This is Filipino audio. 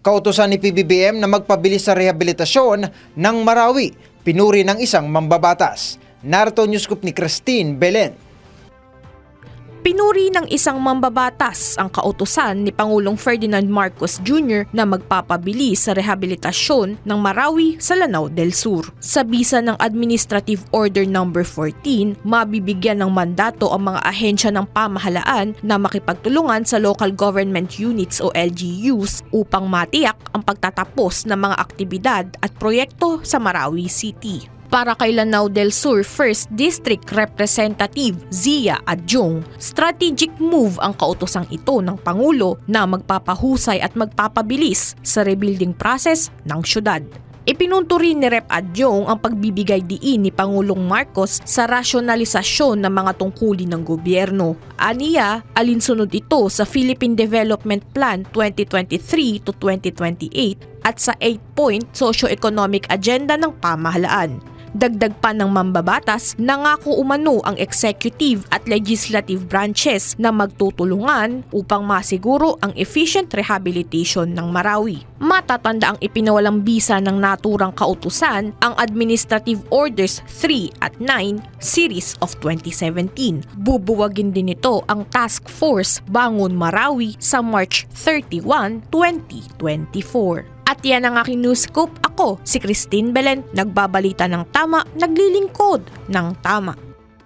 Kautosan ni PBBM na magpabilis sa rehabilitasyon ng Marawi, pinuri ng isang mambabatas. Narito news scoop ni Christine Belen. Pinuri ng isang mambabatas ang kautusan ni Pangulong Ferdinand Marcos Jr. na magpapabilis sa rehabilitasyon ng Marawi sa Lanao del Sur. Sa bisa ng Administrative Order No. 14, mabibigyan ng mandato ang mga ahensya ng pamahalaan na makipagtulungan sa local government units o LGUs upang matiyak ang pagtatapos ng mga aktibidad at proyekto sa Marawi City para kay Lanao del Sur 1st District Representative Zia Adjong, strategic move ang kautosang ito ng Pangulo na magpapahusay at magpapabilis sa rebuilding process ng syudad. Ipinunto rin ni Rep. Adjong ang pagbibigay diin ni Pangulong Marcos sa rasyonalisasyon ng mga tungkulin ng gobyerno. Aniya, alinsunod ito sa Philippine Development Plan 2023 to 2028 at sa 8-point socio-economic agenda ng pamahalaan. Dagdag pa ng mambabatas, nangako umano ang executive at legislative branches na magtutulungan upang masiguro ang efficient rehabilitation ng Marawi. Matatanda ang ipinawalang bisa ng naturang kautusan ang Administrative Orders 3 at 9 Series of 2017. Bubuwagin din ito ang Task Force Bangon Marawi sa March 31, 2024. At yan ang aking news scoop. Ako, si Christine Belen, nagbabalita ng tama, naglilingkod ng tama.